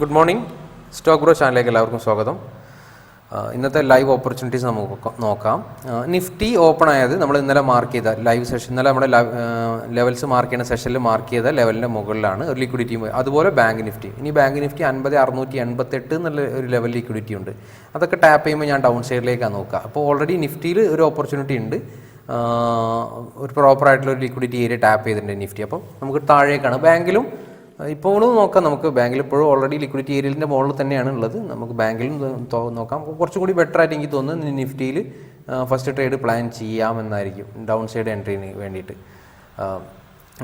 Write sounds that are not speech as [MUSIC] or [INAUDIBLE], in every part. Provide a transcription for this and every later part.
Good morning. Stock bro ചാനലിലേക്ക് എല്ലാവർക്കും സ്വാഗതം. ഇന്നത്തെ ലൈവ് ഓപ്പർച്യൂണിറ്റീസ് നമുക്ക് നോക്കാം. നിഫ്റ്റി ഓപ്പൺ ആയത് നമ്മൾ ഇന്നലെ മാർക്ക് ചെയ്ത ലൈവ് സെഷൻ ഇന്നലെ നമ്മുടെ ലെവൽസ് മാർക്ക് ചെയ്യുന്ന സെഷനിൽ മാർക്ക് ചെയ്ത ലെവലിന്റെ മുകളിലാണ് ഒരു ലിക്വിഡിറ്റി അതുപോലെ ബാങ്ക് നിഫ്റ്റി. ഇനി ബാങ്ക് നിഫ്റ്റി അൻപത് അറുന്നൂറ്റി എൺപത്തെട്ട് എന്നുള്ള ഒരു ലെവൽ ലിക്വിഡിറ്റി ഉണ്ട്. അതൊക്കെ ടാപ്പ് ചെയ്യുമ്പോൾ ഞാൻ ഡൗൺ സൈഡിലേക്കാണ് നോക്കുക. അപ്പോൾ ഓൾറെഡി നിഫ്റ്റിയിൽ ഒരു ഓപ്പർച്യൂണിറ്റി ഉണ്ട്. ഒരു പ്രോപ്പറായിട്ടുള്ള ഒരു ലിക്വിഡിറ്റി ഏരിയ ടാപ്പ് ചെയ്തിട്ടുണ്ട് നിഫ്റ്റി. അപ്പം നമുക്ക് താഴേക്കാണ്. ബാങ്കിലും ഇപ്പോഴും നോക്കാം. നമുക്ക് ബാങ്കിൽ ഇപ്പോഴും ഓൾറെഡി ലിക്വിഡിറ്റി ഏരിയലിന്റെ മുകളിൽ തന്നെയാണ് ഉള്ളത്. നമുക്ക് ബാങ്കിലും നോക്കാം. കുറച്ചുകൂടി ബെറ്റർ ആയിട്ട് എനിക്ക് തോന്നുന്നു. നിഫ്റ്റിയിൽ ഫസ്റ്റ് ട്രേഡ് പ്ലാൻ ചെയ്യാമെന്നായിരിക്കും. ഡൗൺ സൈഡ് എൻട്രീന് വേണ്ടിയിട്ട്.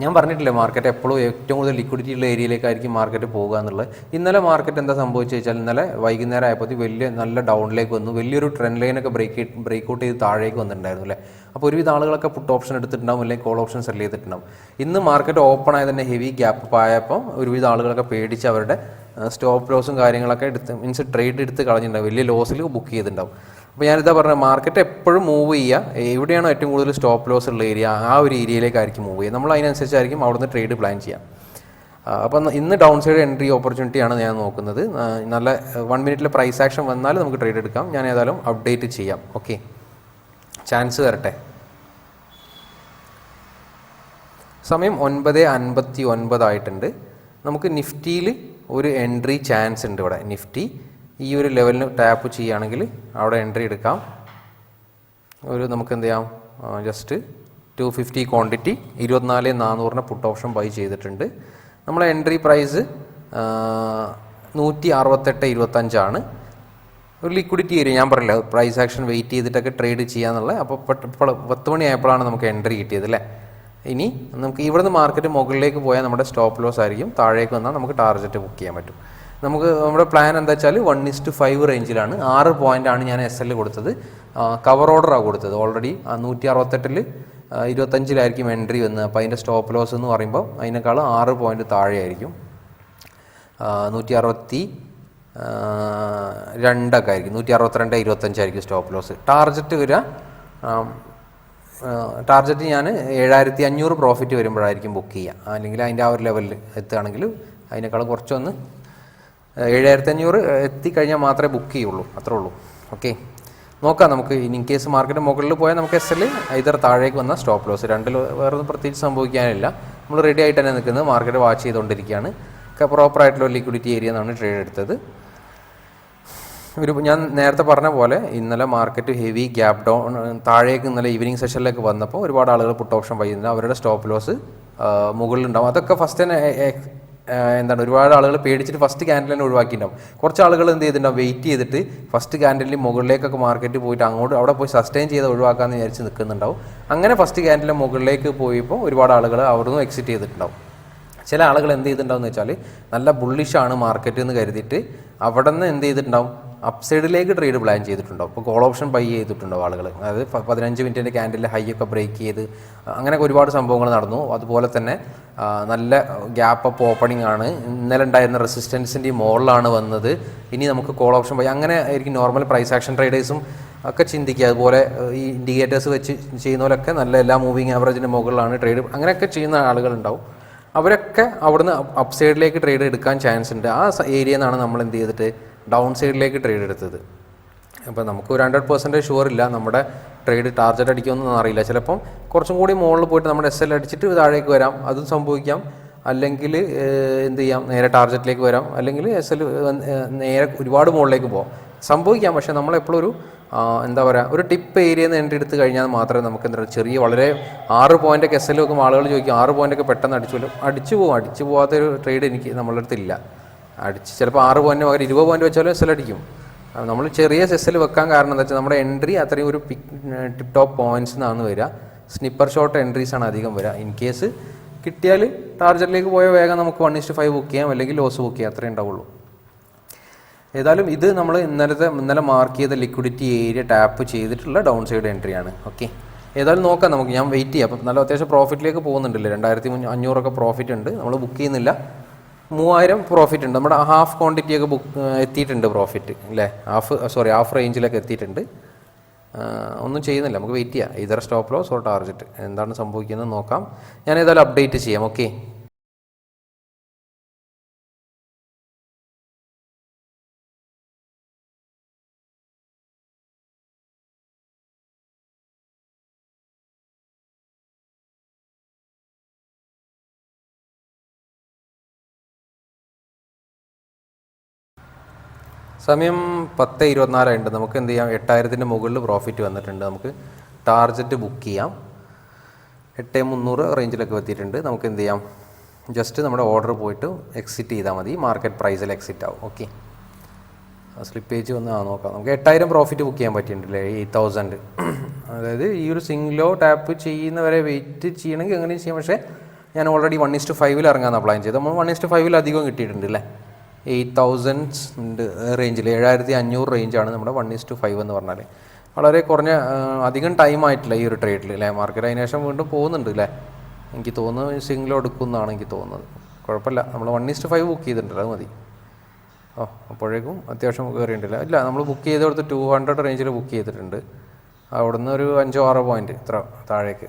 ഞാൻ പറഞ്ഞിട്ടില്ലേ മാർക്കറ്റ് എപ്പോഴും ഏറ്റവും കൂടുതൽ ലിക്വിഡിറ്റി ഉള്ള ഏരിയയിലേക്കായിരിക്കും മാർക്കറ്റ് പോകുക എന്നുള്ളത്. ഇന്നലെ മാർക്കറ്റ് എന്താ സംഭവിച്ചു വെച്ചാൽ ഇന്നലെ വൈകുന്നേരം ആയപ്പോൾ വലിയ നല്ല ഡൗണിലേക്ക് വന്നു. വലിയൊരു ട്രെൻഡ് ലൈനൊക്കെ ബ്രേക്ക് ബ്രേക്ക് ഔട്ട് ചെയ്ത് താഴേക്ക് വന്നിട്ടുണ്ടായിരുന്നു അല്ലേ? അപ്പോൾ ഒരുവിധ ആളുകളൊക്കെ പുട്ട് ഓപ്ഷൻ എടുത്തിട്ടുണ്ടാവും അല്ലെങ്കിൽ കോൾ ഓപ്ഷൻ സെൽ ചെയ്തിട്ടുണ്ടാവും. ഇന്ന് മാർക്കറ്റ് ഓപ്പൺ ആയ തന്നെ ഹെവി ഗ്യാപ്പ് ആയപ്പോൾ ഒരുവിധ ആളുകളൊക്കെ പേടിച്ച് അവരുടെ സ്റ്റോപ്പ് ലോസും കാര്യങ്ങളൊക്കെ എടുത്ത് മീൻസ് ട്രേഡ് എടുത്ത് കളഞ്ഞിട്ടുണ്ടാവും. വലിയ ലോസിൽ ബുക്ക് ചെയ്തിട്ടുണ്ടാവും. അപ്പോൾ ഞാനിതാ പറഞ്ഞത് മാർക്കറ്റ് എപ്പോഴും മൂവ് ചെയ്യുക എവിടെയാണോ ഏറ്റവും കൂടുതൽ സ്റ്റോപ്പ് ലോസ് ഉള്ള ഏരിയ ആ ഒരു ഏരിയയിലേക്കായിരിക്കും മൂവ് ചെയ്യുക. നമ്മൾ അതിനനുസരിച്ചായിരിക്കും അവിടുന്ന് ട്രേഡ് പ്ലാൻ ചെയ്യാം. അപ്പം ഇന്ന് ഡൗൺ സൈഡ് എൻട്രി ഓപ്പർച്യൂണിറ്റിയാണ് ഞാൻ നോക്കുന്നത്. നല്ല വൺ മിനിറ്റിലെ പ്രൈസ് ആക്ഷൻ വന്നാൽ നമുക്ക് ട്രേഡ് എടുക്കാം. ഞാൻ ഏതായാലും അപ്ഡേറ്റ് ചെയ്യാം. ഓക്കെ ചാൻസ് വരട്ടെ. സമയം ഒൻപത് അൻപത്തി ഒൻപതായിട്ടുണ്ട് നമുക്ക് നിഫ്റ്റിയിൽ ഒരു എൻട്രി ചാൻസ് ഉണ്ട് ഇവിടെ. നിഫ്റ്റി ഈ ഒരു ലെവലിന് ടാപ്പ് ചെയ്യുകയാണെങ്കിൽ അവിടെ എൻട്രി എടുക്കാം. ഒരു നമുക്ക് എന്ത് ചെയ്യാം? ജസ്റ്റ് ടു ഫിഫ്റ്റി ക്വാണ്ടിറ്റി ഇരുപത്തിനാല് നാനൂറിന് പുട്ട് ഓപ്ഷൻ ബൈ ചെയ്തിട്ടുണ്ട്. നമ്മളെ എൻട്രി പ്രൈസ് നൂറ്റി അറുപത്തെട്ട് ഇരുപത്തഞ്ചാണ്. ഒരു ലിക്വിഡിറ്റി ഏരിയ ഞാൻ പറയില്ല പ്രൈസ് ആക്ഷൻ വെയിറ്റ് ചെയ്തിട്ടൊക്കെ ട്രേഡ് ചെയ്യാന്നുള്ളത് അപ്പോൾ ഇപ്പോൾ പത്ത് മണി ആയപ്പോഴാണ് നമുക്ക് എൻട്രി കിട്ടിയത് അല്ലേ ഇനി നമുക്ക് ഇവിടുന്ന് മാർക്കറ്റ് മുകളിലേക്ക് പോയാൽ നമ്മുടെ സ്റ്റോപ്പ് ലോസ് ആയിരിക്കും. താഴേക്ക് വന്നാൽ നമുക്ക് ടാർഗറ്റ് ബുക്ക് ചെയ്യാൻ പറ്റും. നമുക്ക് നമ്മുടെ പ്ലാൻ എന്താ വെച്ചാൽ വൺ ഇസ്റ്റ് ഫൈവ് റേഞ്ചിലാണ് ആറ് പോയിന്റ് ആണ് ഞാൻ എസ് എൽ കൊടുത്തത്. കവർ ഓർഡറാണ് കൊടുത്തത്. ഓൾറെഡി നൂറ്റി അറുപത്തെട്ടിൽ ഇരുപത്തഞ്ചിലായിരിക്കും എൻട്രി വന്നത് അപ്പോൾ അതിന്റെ സ്റ്റോപ്പ് ലോസ് എന്ന് പറയുമ്പോൾ അതിനേക്കാൾ ആറ് പോയിന്റ് താഴെയായിരിക്കും. നൂറ്റി അറുപത്തി രണ്ടൊക്കെ ആയിരിക്കും. നൂറ്റി അറുപത്തിരണ്ട് ഇരുപത്തഞ്ചായിരിക്കും സ്റ്റോപ്പ് ലോസ് ടാർജറ്റ് വരിക ടാർജറ്റ് ഞാൻ ഏഴായിരത്തി അഞ്ഞൂറ് പ്രോഫിറ്റ് വരുമ്പോഴായിരിക്കും ബുക്ക് ചെയ്യുക. അല്ലെങ്കിൽ അതിന്റെ ആ ഒരു ലെവലിൽ എത്തുകയാണെങ്കിൽ അതിനേക്കാൾ കുറച്ചൊന്ന് ഏഴായിരത്തി അഞ്ഞൂറ് എത്തിക്കഴിഞ്ഞാൽ മാത്രമേ ബുക്ക് ചെയ്യുള്ളൂ. അത്രേ ഉള്ളൂ. ഓക്കെ നോക്കാം നമുക്ക് ഇനി കേസ് മാർക്കറ്റ് മുകളിൽ പോയാൽ നമുക്ക് എസ് എൽ ഇതർ താഴേക്ക് വന്ന സ്റ്റോപ്പ് ലോസ് രണ്ടിൽ വേറെ ഒന്നും പ്രത്യേകിച്ച് സംഭവിക്കാനില്ല. നമ്മൾ റെഡി ആയിട്ട് തന്നെ നിൽക്കുന്നത് മാർക്കറ്റ് വാച്ച് ചെയ്തുകൊണ്ടിരിക്കുകയാണ്. പ്രോപ്പറായിട്ടുള്ള ലിക്വിഡിറ്റി ഏരിയ എന്നാണ് ട്രേഡ് എടുത്തത്. ഒരു ഞാൻ നേരത്തെ പറഞ്ഞ പോലെ ഇന്നലെ മാർക്കറ്റ് ഹെവി ഗ്യാപ് ഡൗൺ താഴേക്ക് ഇന്നലെ ഈവനിങ് സെഷനിലേക്ക് വന്നപ്പോൾ ഒരുപാട് ആളുകൾ പുട്ട് ഓപ്ഷൻ വൈകുന്നത് അവരുടെ സ്റ്റോപ്പ് ലോസ് മുകളിലുണ്ടാവും. അതൊക്കെ ഫസ്റ്റ് തന്നെ എന്താണ് ഒരുപാട് ആളുകൾ പേടിച്ചിട്ട് ഫസ്റ്റ് ക്യാൻഡിൽ തന്നെ ഒഴിവാക്കിയിട്ടുണ്ടാവും. കുറച്ച് ആളുകൾ എന്ത് ചെയ്തിട്ടുണ്ടാവും വെയിറ്റ് ചെയ്തിട്ട് ഫസ്റ്റ് ക്യാൻഡിലിൽ മുകളിലേക്കൊക്കെ മാർക്കറ്റ് പോയിട്ട് അങ്ങോട്ട് അവിടെ പോയി സസ്റ്റെയിൻ ചെയ്ത് ഒഴിവാക്കാമെന്ന് വിചാരിച്ച് നിൽക്കുന്നുണ്ടാവും അങ്ങനെ ഫസ്റ്റ് ക്യാൻഡിലെ മുകളിലേക്ക് പോയപ്പോൾ ഒരുപാട് ആളുകൾ അവിടുന്ന് എക്സിറ്റ് ചെയ്തിട്ടുണ്ടാവും. ചില ആളുകൾ എന്ത് ചെയ്തിട്ടുണ്ടാവും എന്ന് വെച്ചാൽ നല്ല ബുള്ളിഷാണ് മാർക്കറ്റ് എന്ന് കരുതിയിട്ട് അവിടെ നിന്ന് എന്ത് ചെയ്തിട്ടുണ്ടാവും അപ്സൈഡിലേക്ക് ട്രേഡ് പ്ലാൻ ചെയ്തിട്ടുണ്ടോ? ഇപ്പോൾ കോൾ ഓപ്ഷൻ ബൈ ചെയ്തിട്ടുണ്ടോ ആളുകൾ അതായത് പതിനഞ്ച് മിനിറ്റിന്റെ ക്യാൻഡിലെ ഹൈ ഒക്കെ ബ്രേക്ക് ചെയ്ത് അങ്ങനെയൊക്കെ ഒരുപാട് സംഭവങ്ങൾ നടന്നു. അതുപോലെ തന്നെ നല്ല ഗ്യാപ്പ് അപ്പ് ഓപ്പണിംഗ് ആണ്. ഇന്നലെ ഉണ്ടായിരുന്ന റെസിസ്റ്റൻസിന്റെ മുകളിലാണ് വന്നത്. ഇനി നമുക്ക് കോൾ ഓപ്ഷൻ ബൈ അങ്ങനെ ആയിരിക്കും നോർമൽ പ്രൈസ് ആക്ഷൻ ട്രേഡേഴ്സും ഒക്കെ ചിന്തിക്കുക. അതുപോലെ ഈ ഇൻഡിക്കേറ്റേഴ്സ് വെച്ച് ചെയ്യുന്നവരൊക്കെ നല്ല എല്ലാ മൂവിങ് ആവറേജിന്റെ മുകളിലാണ് ട്രേഡ് അങ്ങനെയൊക്കെ ചെയ്യുന്ന ആളുകളുണ്ടാവും. അവരൊക്കെ അവിടുന്ന് അപ്സൈഡിലേക്ക് ട്രേഡ് എടുക്കാൻ ചാൻസ് ഉണ്ട്. ആ ഏരിയയിൽ നിന്നാണ് നമ്മൾ എന്ത് ചെയ്തിട്ട് ഡൗൺ സൈഡിലേക്ക് ട്രേഡ് എടുത്തത്. അപ്പോൾ നമുക്ക് ഒരു ഹൺഡ്രഡ് പെർസെന്റേജ് ഷുവർ ഇല്ല നമ്മുടെ ട്രേഡ് ടാർജറ്റ് അടിക്കുമെന്നൊന്നും അറിയില്ല. ചിലപ്പം കുറച്ചും കൂടി മുകളിൽ പോയിട്ട് നമ്മുടെ എസ് എൽ അടിച്ചിട്ട് താഴേക്ക് വരാം. അതും സംഭവിക്കാം. അല്ലെങ്കിൽ എന്ത് ചെയ്യാം? നേരെ ടാർജറ്റിലേക്ക് വരാം. അല്ലെങ്കിൽ എസ് എൽ നേരെ ഒരുപാട് മുകളിലേക്ക് പോകാം സംഭവിക്കാം. പക്ഷേ നമ്മളെപ്പോഴും ഒരു എന്താ പറയുക ഒരു ടിപ്പ് ഏരിയയിൽ നിന്ന് എൻട്രി എടുത്ത് കഴിഞ്ഞാൽ മാത്രമേ നമുക്ക് എന്താ പറയുക ചെറിയ വളരെ ആറ് പോയിന്റൊക്കെ എസ് എൽ വെക്കുമ്പോൾ ആളുകൾ ചോദിക്കും ആറ് പോയിന്റൊക്കെ പെട്ടെന്ന് അടിച്ചു വരും. അടിച്ചു പോകും അടിച്ചു പോകാത്തൊരു ട്രേഡ് എനിക്ക് നമ്മളടുത്തില്ല അടിച്ച് ചിലപ്പോൾ ആറ് പോയിന്റ് പകരം ഇരുപത് പോയിന്റ് വെച്ചാലും എസ് എൽ അടിക്കും. നമ്മൾ ചെറിയ സെസ്സിൽ വെക്കാൻ കാരണം എന്താ വെച്ചാൽ നമ്മുടെ എൻട്രി അത്രയും ഒരു പിക് ടിപ്പ് ടോപ്പ് പോയിന്റ്സ് നിന്നാണ് വരിക സ്നിപ്പർ ഷോട്ട് എൻട്രീസ് ആണ് അധികം വരിക ഇൻ കേസ് കിട്ടിയാൽ ടാർജറ്റിലേക്ക് പോയ വേഗം നമുക്ക് വൺ ഇസ്റ്റ് ഫൈവ് ബുക്ക് ചെയ്യാം അല്ലെങ്കിൽ ലോസ് ബുക്ക് ചെയ്യാം. അത്രേ ഉണ്ടാവുള്ളൂ. ഏതായാലും ഇത് നമ്മൾ ഇന്നലത്തെ ഇന്നലെ മാർക്ക് ചെയ്ത ലിക്വിഡിറ്റി ഏരിയ ടാപ്പ് ചെയ്തിട്ടുള്ള ഡൗൺ സൈഡ് എൻട്രി ആണ്. ഓക്കെ ഏതായാലും നോക്കാം നമുക്ക്. ഞാൻ വെയിറ്റ് ചെയ്യാം. അപ്പം നല്ല അത്യാവശ്യം പ്രോഫിറ്റിലേക്ക് പോകുന്നുണ്ടല്ലേ? രണ്ടായിരത്തി അഞ്ഞൂറൊക്കെ പ്രോഫിറ്റ് ഉണ്ട്. നമ്മൾ ബുക്ക് ചെയ്യുന്നില്ല. മൂവായിരം പ്രോഫിറ്റ് ഉണ്ട്. നമ്മുടെ ഹാഫ് ക്വാണ്ടിറ്റി ഒക്കെ ബുക്ക് എത്തിയിട്ടുണ്ട് പ്രോഫിറ്റ് അല്ലേ ഹാഫ് സോറി ഹാഫ് റേഞ്ചിലൊക്കെ എത്തിയിട്ടുണ്ട്. ഒന്നും ചെയ്യുന്നില്ല. നമുക്ക് വെയിറ്റ് ചെയ്യാം. Either stop loss or target എന്താണ് സംഭവിക്കുന്നത് നോക്കാം. ഞാൻ ഏതായാലും അപ്ഡേറ്റ് ചെയ്യാം. ഓക്കെ സമയം പത്ത് ഇരുപത്തിനാലുണ്ട് നമുക്ക് എന്ത് ചെയ്യാം? എട്ടായിരത്തിന്റെ മുകളിൽ പ്രോഫിറ്റ് വന്നിട്ടുണ്ട്. നമുക്ക് ടാർജറ്റ് ബുക്ക് ചെയ്യാം. എട്ട് മുന്നൂറ് റേഞ്ചിലൊക്കെ എത്തിയിട്ടുണ്ട്. നമുക്ക് എന്ത് ചെയ്യാം? ജസ്റ്റ് നമ്മുടെ ഓർഡർ പോയിട്ട് എക്സിറ്റ് ചെയ്താൽ മതി. മാർക്കറ്റ് പ്രൈസിൽ എക്സിറ്റ് ആവും. ഓക്കെ സ്ലിപ്പേജ് വന്ന് ആ നോക്കാം. നമുക്ക് എട്ടായിരം പ്രോഫിറ്റ് ബുക്ക് ചെയ്യാൻ പറ്റിയിട്ടുണ്ടല്ലേ? എയ്റ്റ് തൗസൻഡ് അതായത് ഈ ഒരു സിംഗിളോ ടാപ്പ് ചെയ്യുന്നവരെ വെയിറ്റ് ചെയ്യണമെങ്കിൽ എങ്ങനെയും ചെയ്യാം. പക്ഷേ ഞാൻ ഓൾറെഡി വൺ ഇസ്റ്റ് ഫൈവിൽ ഇറങ്ങാമെന്ന് പ്ലാൻ ചെയ്തത്. നമ്മൾ വൺ ഇസ്റ്റ് ഫൈവിൽ അധികം കിട്ടിയിട്ടുണ്ട് അല്ലേ? എയ്റ്റ് തൗസൻഡ് റേഞ്ചിൽ ഏഴായിരത്തി അഞ്ഞൂറ് റേഞ്ചാണ് നമ്മുടെ വൺ ഈസ് ടു ഫൈവ് എന്ന് പറഞ്ഞാൽ വളരെ കുറഞ്ഞ അധികം ടൈം ആയിട്ടില്ല ഈ ഒരു ട്രേഡിൽ അല്ലേ മാർക്കറ്റ് അതിന് ശേഷം വീണ്ടും പോകുന്നുണ്ട് അല്ലേ എനിക്ക് തോന്നുന്നു സിംഗിൾ എടുക്കുന്നതാണ് എനിക്ക് തോന്നുന്നത്. കുഴപ്പമില്ല. നമ്മൾ വൺ ഇസ്റ്റ് ഫൈവ് ബുക്ക് ചെയ്തിട്ടുണ്ട് അത് മതി. ഓ അപ്പോഴേക്കും അത്യാവശ്യം കയറിയിട്ടില്ല. ഇല്ല നമ്മൾ ബുക്ക് ചെയ്ത് കൊടുത്ത് ടു ഹൺഡ്രഡ് റേഞ്ചിൽ ബുക്ക് ചെയ്തിട്ടുണ്ട്. അവിടുന്ന് ഒരു അഞ്ചോ ആറോ പോയിന്റ് ഇത്ര താഴേക്ക്.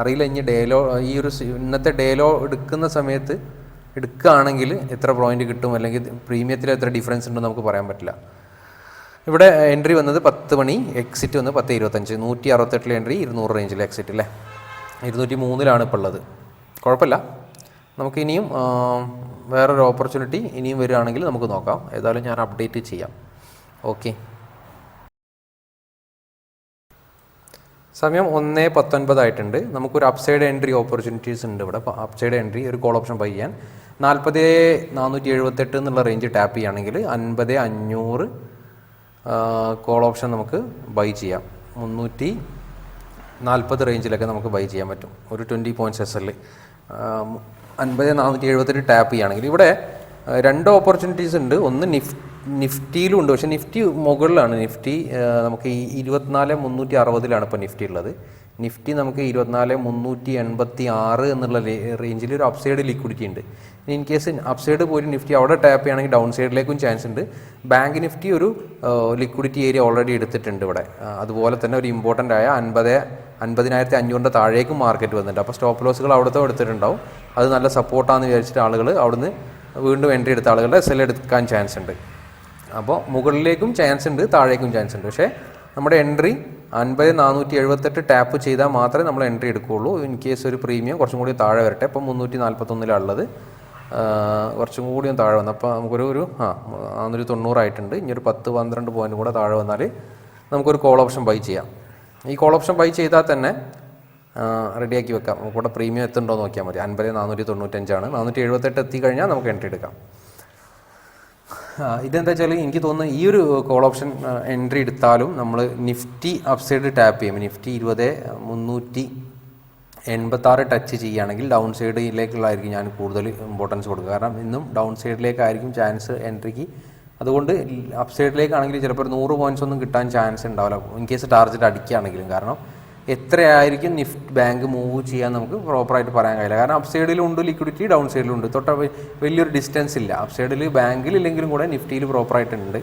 അറിയില്ല ഇനി ഡേലോ ഈ ഒരു ഇന്നത്തെ ഡേലോ എടുക്കുന്ന സമയത്ത് എടുക്കുകയാണെങ്കിൽ എത്ര പോയിന്റ് കിട്ടും? അല്ലെങ്കിൽ പ്രീമിയത്തിൽ എത്ര ഡിഫറൻസ് ഉണ്ടെന്ന് നമുക്ക് പറയാൻ പറ്റില്ല. ഇവിടെ എൻട്രി വന്നത് പത്ത് മണി എക്സിറ്റ് വന്ന് പത്ത് ഇരുപത്തഞ്ച്. നൂറ്റി അറുപത്തെട്ടിലെ എൻട്രി ഇരുന്നൂറ് റേഞ്ചിലെ എക്സിറ്റ് അല്ലേ ഇരുന്നൂറ്റി മൂന്നിലാണ് ഇപ്പോൾ ഉള്ളത്. കുഴപ്പമില്ല. നമുക്ക് ഇനിയും വേറൊരു ഓപ്പർച്യൂണിറ്റി ഇനിയും വരികയാണെങ്കിൽ നമുക്ക് നോക്കാം. ഏതായാലും ഞാൻ അപ്ഡേറ്റ് ചെയ്യാം. ഓക്കെ സമയം ഒന്ന് പത്തൊൻപതായിട്ടുണ്ട്. നമുക്കൊരു അപ്സൈഡ് എൻട്രി ഓപ്പർച്യൂണിറ്റീസ് ഉണ്ട് ഇവിടെ. അപ്സൈഡ് എൻട്രി ഒരു കോൾ ഓപ്ഷൻ ബൈ ചെയ്യാൻ. നാൽപ്പത് നാനൂറ്റി എഴുപത്തെട്ട് എന്നുള്ള റേഞ്ച് ടാപ്പ് ചെയ്യുകയാണെങ്കിൽ അൻപത് അഞ്ഞൂറ് കോൾ ഓപ്ഷൻ നമുക്ക് ബൈ ചെയ്യാം. മുന്നൂറ്റി നാൽപ്പത് റേഞ്ചിലൊക്കെ നമുക്ക് ബൈ ചെയ്യാൻ പറ്റും. ഒരു ട്വന്റി പോയിന്റ്സ് എസ് എൽ അൻപത് നാനൂറ്റി എഴുപത്തെട്ട് ടാപ്പ് ചെയ്യുകയാണെങ്കിൽ ഇവിടെ രണ്ട് ഓപ്പർച്യൂണിറ്റീസ് ഉണ്ട്. ഒന്ന് നിഫ് നിഫ്റ്റിയിലും ഉണ്ട് പക്ഷേ നിഫ്റ്റി മുകളിലാണ്. നിഫ്റ്റി നമുക്ക് ഈ ഇരുപത്തിനാല് മുന്നൂറ്റി അറുപതിലാണ് ഇപ്പോൾ നിഫ്റ്റി ഉള്ളത്. നിഫ്റ്റി നമുക്ക് ഇരുപത്തിനാല് മുന്നൂറ്റി എൺപത്തി ആറ് എന്നുള്ള റേഞ്ചിൽ ഒരു അപ്സൈഡ് ലിക്വിഡിറ്റി ഉണ്ട്. ഇൻ കേസ് അപ്സൈഡ് പോയി നിഫ്റ്റി അവിടെ ടാപ്പ് ചെയ്യുകയാണെങ്കിൽ ഡൗൺ സൈഡിലേക്കും ചാൻസ് ഉണ്ട്. ബാങ്ക് നിഫ്റ്റി ഒരു ലിക്വിഡിറ്റി ഏരിയ ഓൾറെഡി എടുത്തിട്ടുണ്ട് ഇവിടെ. അതുപോലെ തന്നെ ഒരു ഇമ്പോർട്ടന്റ് ആയ അൻപത് അൻപതിനായിരത്തി അഞ്ഞൂറിന്റെ താഴേക്കും മാർക്കറ്റ് വന്നിട്ടുണ്ട്. അപ്പോൾ സ്റ്റോപ്പ് ലോസുകൾ അവിടുത്തെ എടുത്തിട്ടുണ്ടാവും. അത് നല്ല സപ്പോർട്ടാണെന്ന് വിചാരിച്ചിട്ട് ആളുകൾ അവിടുന്ന് വീണ്ടും എൻട്രി എടുത്ത ആളുകളുടെ സെൽ എടുക്കാൻ ചാൻസ് ഉണ്ട്. അപ്പോൾ മുകളിലേക്കും ചാൻസ് ഉണ്ട് താഴേക്കും ചാൻസ് ഉണ്ട്. പക്ഷേ നമ്മുടെ എൻട്രി അൻപത് നാനൂറ്റി എഴുപത്തെട്ട് ടാപ്പ് ചെയ്താൽ മാത്രമേ നമ്മൾ എൻട്രി എടുക്കുകയുള്ളൂ. ഇൻ കേസ് ഒരു പ്രീമിയം കുറച്ചും കൂടി താഴെ വരട്ടെ. ഇപ്പം മുന്നൂറ്റി ആ, കുറച്ചും കൂടി ഒന്ന് താഴെ വന്നു. അപ്പോൾ നമുക്കൊരു ഒരു ആ നാനൂറ്റി തൊണ്ണൂറായിട്ടുണ്ട് ഇനി ഒരു പത്ത് പന്ത്രണ്ട് പോയിന്റ് കൂടെ താഴെ വന്നാൽ നമുക്കൊരു കോൾ ഓപ്ഷൻ ബൈ ചെയ്യാം. ഈ കോൾ ഓപ്ഷൻ ബൈ ചെയ്താൽ തന്നെ റെഡിയാക്കി വെക്കാം. നമുക്കൂടെ പ്രീമിയം എത്തുന്നുണ്ടോ നോക്കിയാൽ മതി. അൻപത് നാനൂറ്റി തൊണ്ണൂറ്റഞ്ചാണ് നാനൂറ്റി എഴുപത്തെട്ട് എത്തിക്കഴിഞ്ഞാൽ നമുക്ക് എൻട്രി എടുക്കാം. ഇതെന്താ വെച്ചാൽ എനിക്ക് തോന്നുന്നു ഈ ഒരു കോൾ ഓപ്ഷൻ എൻട്രി എടുത്താലും നമ്മൾ നിഫ്റ്റി അപ്സൈഡ് ടാപ്പ് ചെയ്യും. നിഫ്റ്റി ഇരുപത് മുന്നൂറ്റി എൺപത്താറ് ടച്ച് ചെയ്യുകയാണെങ്കിൽ ഡൗൺ സൈഡിലേക്കുള്ളതായിരിക്കും ഞാൻ കൂടുതൽ ഇമ്പോർട്ടൻസ് കൊടുക്കുക. കാരണം ഇന്നും ഡൗൺ സൈഡിലേക്കായിരിക്കും ചാൻസ് എൻട്രിക്ക് അതുകൊണ്ട് അപ്സൈഡിലേക്കാണെങ്കിൽ ചിലപ്പോൾ ഒരു നൂറ് പോയിന്റ്സ് ഒന്നും കിട്ടാൻ ചാൻസ് ഉണ്ടാവില്ല. ഇൻ കേസ് ടാർജറ്റ് അടിക്കുകയാണെങ്കിലും. കാരണം എത്രയായിരിക്കും നിഫ്റ്റ് ബാങ്ക് മൂവ് ചെയ്യാൻ നമുക്ക് പ്രോപ്പറായിട്ട് പറയാൻ കഴിയില്ല. കാരണം അപ് സൈഡിലും ഉണ്ട് ലിക്വിഡിറ്റി ഡൗൺ സൈഡിലും ഉണ്ട് തൊട്ട വലിയൊരു ഡിസ്റ്റൻസ് ഇല്ല. അപ് സൈഡിൽ ബാങ്കിൽ ഇല്ലെങ്കിലും കൂടെ നിഫ്റ്റിയിൽ പ്രോപ്പറായിട്ടുണ്ട്.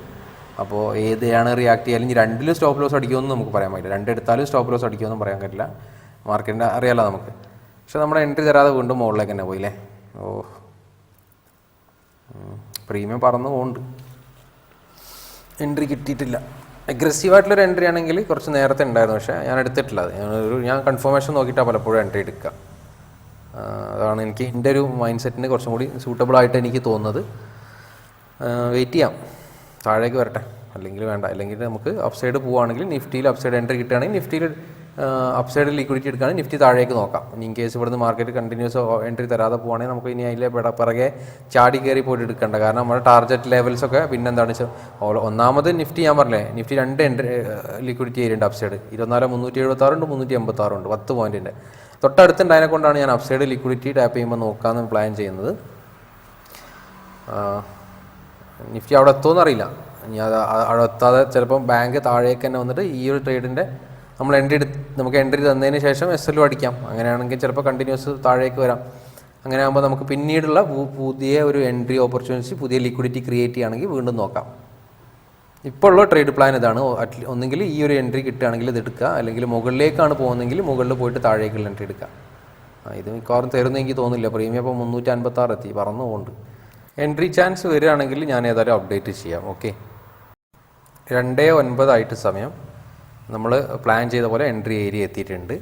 അപ്പോൾ ഏതാണ് റിയാക്ട് ചെയ്യുക അല്ലെങ്കിൽ രണ്ടിലും സ്റ്റോപ്പ് ലോസ് അടിക്കുമെന്ന് നമുക്ക് പറയാൻ പറ്റില്ല. രണ്ടെടുത്താലും സ്റ്റോപ്പ് ലോസ് അടിക്കുമെന്നും പറയാൻ പറ്റില്ല. മാർക്കറ്റിന്റെ അറിയാലോ നമുക്ക്. പക്ഷെ നമ്മുടെ എൻട്രി തരാതെ വീണ്ടും മുകളിലേക്ക് തന്നെ പോയില്ലേ? ഓ. പ്രീമിയം പറന്ന് പോകുന്നുണ്ട് എൻട്രി കിട്ടിയിട്ടില്ല. അഗ്രസീവ് ആയിട്ടുള്ളൊരു എൻട്രി ആണെങ്കിൽ കുറച്ച് നേരത്തെ ഉണ്ടായിരുന്നു. പക്ഷേ ഞാൻ എടുത്തിട്ടില്ല. അത് ഞാൻ ഒരു ഞാൻ കൺഫർമേഷൻ നോക്കിയിട്ടാണ് പലപ്പോഴും എൻട്രി എടുക്കുക. അതാണ് എനിക്ക് എന്റെ ഒരു മൈൻഡ് സെറ്റിന് കുറച്ചും കൂടി സൂട്ടബിൾ ആയിട്ട് എനിക്ക് തോന്നുന്നത്. വെയിറ്റ് ചെയ്യാം. താഴേക്ക് വരട്ടെ. അല്ലെങ്കിൽ വേണ്ട. അല്ലെങ്കിൽ നമുക്ക് അപ്സൈഡ് പോവുകയാണെങ്കിൽ നിഫ്റ്റിയിൽ അപ്സൈഡ് എൻട്രി കിട്ടുകയാണെങ്കിൽ നിഫ്റ്റിയിൽ അപ്സൈഡിൽ ലിക്വിഡിറ്റി എടുക്കുകയാണെങ്കിൽ നിഫ്റ്റി താഴേക്ക് നോക്കാം. ഇൻ കേസ് ഇവിടുന്ന് മാർക്കറ്റ് കണ്ടിന്യൂസ് എൻട്രി തരാതെ പോവുകയാണെങ്കിൽ നമുക്ക് ഇനി അതിലെ പിറ- പിറകെ ചാടി കയറി പോയിട്ട് എടുക്കേണ്ട. കാരണം നമ്മുടെ ടാർഗറ്റ് ലെവൽസൊക്കെ പിന്നെ എന്താണ് വെച്ചാൽ ഒന്നാമത് നിഫ്റ്റി ഞാൻ പറഞ്ഞേ നിഫ്റ്റി രണ്ട് എൻട്രി ലിക്വിഡിറ്റി ഏരിയ ഉണ്ട് അപ്സൈഡ് ഇരുപത്തിനാല് മുന്നൂറ്റി എഴുപത്തി ആറുണ്ട് മുന്നൂറ്റി എൺപത്തി ആറുണ്ട് പത്ത് പോയിന്റിന്റെ തൊട്ടടുത്തുണ്ടായതിനെ കൊണ്ടാണ് ഞാൻ അപ്സൈഡ് ലിക്വിഡിറ്റി ടാപ്പ് ചെയ്യുമ്പോൾ നോക്കാമെന്ന് പ്ലാൻ ചെയ്യുന്നത്. നിഫ്റ്റി അവിടെ എത്തുമെന്നറിയില്ല ഇനി അത് അവിടെ എത്താതെ ചിലപ്പം ബാങ്ക് താഴേക്ക് തന്നെ വന്നിട്ട് ഈ ഒരു ട്രേഡിന്റെ നമ്മൾ എൻട്രി നമുക്ക് എൻട്രി തന്നതിന് ശേഷം എസ് എല്ലും അടിക്കാം അങ്ങനെയാണെങ്കിൽ ചിലപ്പോൾ കണ്ടിന്യൂസ് താഴേക്ക് വരാം. അങ്ങനെ ആകുമ്പോൾ നമുക്ക് പിന്നീടുള്ള പുതിയ ഒരു എൻട്രി ഓപ്പർച്യൂണിറ്റി പുതിയ ലിക്വിഡിറ്റി ക്രിയേറ്റ് ചെയ്യുകയാണെങ്കിൽ വീണ്ടും നോക്കാം. ഇപ്പോൾ ഉള്ള ട്രേഡ് പ്ലാൻ ഇതാണ്. ഒന്നെങ്കിൽ ഈ ഒരു എൻട്രി കിട്ടുകയാണെങ്കിൽ ഇത് എടുക്കുക. അല്ലെങ്കിൽ മുകളിലേക്കാണ് പോകുന്നതെങ്കിൽ മുകളിൽ പോയിട്ട് താഴേക്കുള്ള എൻട്രി എടുക്കുക. ഇത് മിക്കവാറും തരുന്ന എനിക്ക് തോന്നുന്നില്ല. പ്രീമിയം ഇപ്പോൾ മുന്നൂറ്റി അൻപത്താറ് എത്തി. പറന്നു പോകുന്നുണ്ട് എൻട്രി ചാൻസ് വരികയാണെങ്കിൽ ഞാൻ ഏതായാലും അപ്ഡേറ്റ് ചെയ്യാം. ഓക്കെ രണ്ട് ഒൻപതായിട്ട് സമയം. നമ്മൾ പ്ലാൻ ചെയ്ത പോലെ എൻട്രി ഏരിയ എത്തിയിട്ടുണ്ട്.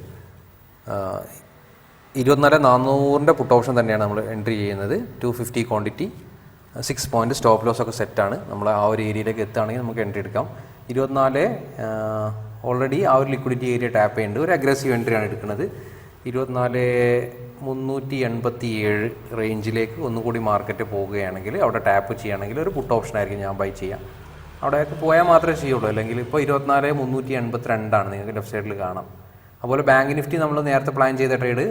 ഇരുപത്തിനാല് നാനൂറിന്റെ പുട്ട് ഓപ്ഷൻ തന്നെയാണ് നമ്മൾ എൻട്രി ചെയ്യുന്നത്. Two fifty quantity six point stop loss ഒക്കെ സെറ്റാണ് നമ്മൾ ആ ഒരു ഏരിയയിലേക്ക് എത്തുകയാണെങ്കിൽ നമുക്ക് എൻട്രി എടുക്കാം. ഇരുപത്തിനാല് ഓൾറെഡി ആ ഒരു ലിക്വിഡിറ്റി ഏരിയ ടാപ്പ് ചെയ്യുന്നുണ്ട്. ഒരു അഗ്രസീവ് എൻട്രിയാണ് എടുക്കുന്നത്. ഇരുപത്തിനാല് മുന്നൂറ്റി എൺപത്തി ഏഴ് റേഞ്ചിലേക്ക് ഒന്നുകൂടി മാർക്കറ്റ് പോവുകയാണെങ്കിൽ അവിടെ ടാപ്പ് ചെയ്യുകയാണെങ്കിൽ ഒരു പുട്ട് ഓപ്ഷൻ ആയിരിക്കും ഞാൻ ബൈ ചെയ്യാം. അവിടെയൊക്കെ പോയാൽ മാത്രമേ ചെയ്യുള്ളൂ. അല്ലെങ്കിൽ ഇപ്പോൾ ഇരുപത്തിനാല് മുന്നൂറ്റി എൺപത്തി രണ്ടാണ് നിങ്ങൾക്ക് ലെഫ്റ്റ് സൈഡിൽ കാണാം. അതുപോലെ ബാങ്ക് നിഫ്റ്റി നമ്മൾ നേരത്തെ പ്ലാൻ ചെയ്ത ട്രേഡ്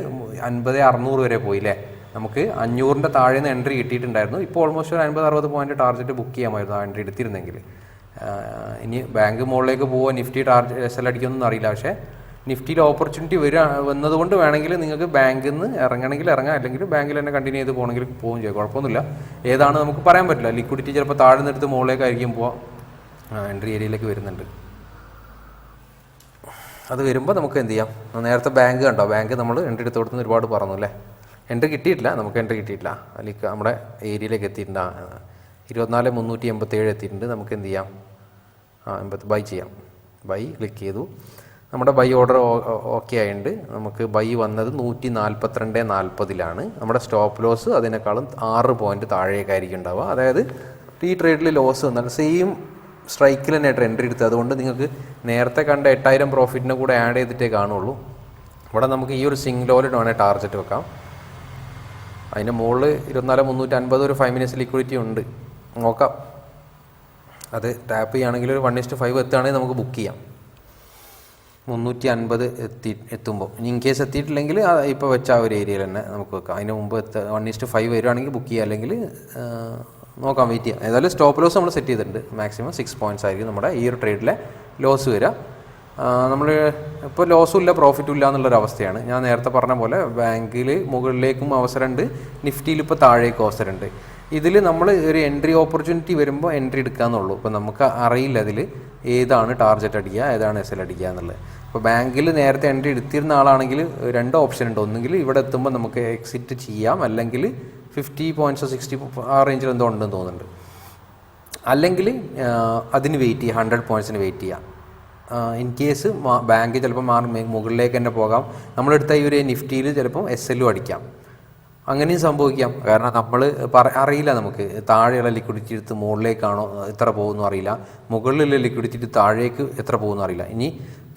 അൻപത് അറുന്നൂറ് വരെ പോയി പോയില്ലേ നമുക്ക് അഞ്ഞൂറിന്റെ താഴെ നിന്ന് എൻട്രി കിട്ടിയിട്ടുണ്ടായിരുന്നു. ഇപ്പോൾ ഓൾമോസ്റ്റ് ഒരു അൻപത് അറുപത് പോയിന്റ് ടാർജറ്റ് ബുക്ക് ചെയ്യാമായിരുന്നു ആ എൻട്രി എടുത്തിരുന്നെങ്കിൽ. ഇനി ബാങ്ക് മുകളിലേക്ക് പോകുക നിഫ്റ്റി ടാർജ് എസ് എൽ അടിക്കുമെന്നൊന്നും അറിയില്ല. പക്ഷേ നിഫ്റ്റിയിൽ ഓപ്പർച്യൂണിറ്റി വരിക വന്നതുകൊണ്ട് വേണമെങ്കിൽ നിങ്ങൾക്ക് ബാങ്കിൽ നിന്ന് ഇറങ്ങണമെങ്കിൽ ഇറങ്ങാം. അല്ലെങ്കിൽ ബാങ്കിൽ തന്നെ കണ്ടിന്യൂ ചെയ്ത് പോകണമെങ്കിൽ പോവുകയും ചെയ്യാം. കുഴപ്പമൊന്നുമില്ല. ഏതാണ് നമുക്ക് പറയാൻ പറ്റില്ല. ലിക്വിഡിറ്റി ചിലപ്പോൾ താഴ്ന്നെടുത്ത് മുകളിലേക്കായിരിക്കും പോവാം എൻട്രി ഏരിയയിലേക്ക് വരുന്നുണ്ട്. അത് വരുമ്പോൾ നമുക്ക് എന്ത് ചെയ്യാം? നേരത്തെ ബാങ്ക് കണ്ടോ? ബാങ്ക് നമ്മൾ എൻട്രി എടുത്ത് കൊടുത്തുനിന്ന് ഒരുപാട് പറഞ്ഞു അല്ലേ? എൻട്രി കിട്ടിയിട്ടില്ല നമുക്ക് എൻട്രി കിട്ടിയിട്ടില്ല. അല്ലെങ്കിൽ നമ്മുടെ ഏരിയയിലേക്ക് എത്തിയിട്ടുണ്ട്. ഇരുപത്തിനാല് മുന്നൂറ്റി എൺപത്തേഴ് എത്തിയിട്ടുണ്ട്. നമുക്ക് എന്ത് ചെയ്യാം? ആ എൺപത്തി ബൈ ചെയ്യാം. ബൈ ക്ലിക്ക് ചെയ്തു. നമ്മുടെ ബൈ ഓർഡർ ഓക്കെ ആയിട്ടുണ്ട്. നമുക്ക് ബൈ വന്നത് നൂറ്റി നാൽപ്പത്തിരണ്ട് നാൽപ്പതിലാണ് നമ്മുടെ സ്റ്റോപ്പ് ലോസ് അതിനേക്കാളും ആറ് പോയിന്റ് താഴേക്കായിരിക്കും ഉണ്ടാവുക. അതായത് ഈ ട്രേഡിൽ ലോസ് വന്നാൽ സെയിം സ്ട്രൈക്കിൽ തന്നെ എൻട്രി എടുത്തത്. അതുകൊണ്ട് നിങ്ങൾക്ക് നേരത്തെ കണ്ട എട്ടായിരം പ്രോഫിറ്റിനെ കൂടെ ആഡ് ചെയ്തിട്ടേ കാണുള്ളൂ. ഇവിടെ നമുക്ക് ഈ ഒരു സിംഗിൾ സിംഗ്ലോയിൽ വേണേൽ ടാർജറ്റ് വെക്കാം. അതിന്റെ മുകളിൽ ഇരുപത്തിനാല് മുന്നൂറ്റി അൻപത് ഒരു ഫൈവ് മിനിറ്റ്സ് ലിക്വിഡിറ്റി ഉണ്ട്. നോക്കാം. അത് ടാപ്പ് ചെയ്യുകയാണെങ്കിൽ ഒരു വൺ ഇസ്റ്റ് ഫൈവ് എത്തുകയാണെങ്കിൽ നമുക്ക് ബുക്ക് ചെയ്യാം. മുന്നൂറ്റി അൻപത് എത്തി എത്തുമ്പോൾ. ഇനി ഇൻ കേസ് എത്തിയിട്ടില്ലെങ്കിൽ ഇപ്പോൾ വെച്ച ആ ഒരു ഏരിയയിൽ തന്നെ നമുക്ക് വെക്കാം. അതിന് മുമ്പ് എത്ത വൺ ഇസ്റ്റ് ഫൈവ് വരുവാണെങ്കിൽ ബുക്ക് ചെയ്യാം. അല്ലെങ്കിൽ നോക്കാം വെയിറ്റ് ചെയ്യാം ഏതായാലും സ്റ്റോപ്പ് ലോസ് നമ്മൾ സെറ്റ് ചെയ്തിട്ടുണ്ട്. മാക്സിമം സിക്സ് പോയിന്റ്സ് ആയിരിക്കും നമ്മുടെ ഈ ഒരു ട്രേഡിലെ ലോസ് വരിക. നമ്മൾ ഇപ്പോൾ ലോസും ഇല്ല പ്രോഫിറ്റും ഇല്ല എന്നുള്ളൊരു അവസ്ഥയാണ്. ഞാൻ നേരത്തെ പറഞ്ഞ പോലെ ബാങ്കിൽ മുകളിലേക്കും അവസരമുണ്ട്. നിഫ്റ്റിയിൽ ഇപ്പോൾ താഴേക്കും അവസരമുണ്ട്. ഇതിൽ നമ്മൾ ഒരു എൻട്രി ഓപ്പർച്യൂണിറ്റി വരുമ്പോൾ എൻട്രി എടുക്കാമെന്നുള്ളൂ ഇപ്പോൾ നമുക്ക് അറിയില്ല അതിൽ ഏതാണ് ടാർഗറ്റ് അടിക്കുക ഏതാണ് എസ് എൽ അടിക്കുക എന്നുള്ളത്. ഇപ്പോൾ ബാങ്കിൽ നേരത്തെ എൻട്രി എടുത്തിരുന്ന ആളാണെങ്കിൽ രണ്ട് ഓപ്ഷൻ ഉണ്ട്. ഒന്നുകിൽ ഇവിടെ എത്തുമ്പോൾ നമുക്ക് എക്സിറ്റ് ചെയ്യാം. അല്ലെങ്കിൽ ഫിഫ്റ്റി പോയിന്റ്സോ സിക്സ്റ്റി ആ റേഞ്ചിൽ എന്തോ ഉണ്ടെന്ന് തോന്നുന്നുണ്ട്. അല്ലെങ്കിൽ അതിന് വെയിറ്റ് ചെയ്യുക ഹൺഡ്രഡ് പോയിന്റ്സിന് വെയിറ്റ് ചെയ്യുക. ഇൻ കേസ് ബാങ്ക് ചിലപ്പോൾ മാറി മുകളിലേക്ക് തന്നെ പോകാം. നമ്മളെടുത്ത ഈ ഒരു നിഫ്റ്റിയിൽ ചിലപ്പോൾ എസ് എല്ലും അടിക്കാം. അങ്ങനെയും സംഭവിക്കാം. കാരണം നമ്മൾ അറിയില്ല നമുക്ക്. താഴെയുള്ള ലിക്വിഡിറ്റി എടുത്ത് മുകളിലേക്കാണോ എത്ര പോകുന്നു അറിയില്ല. മുകളിലുള്ള ലിക്വിഡിറ്റി എടുത്ത് താഴേക്ക് എത്ര പോകുന്നു അറിയില്ല. ഇനി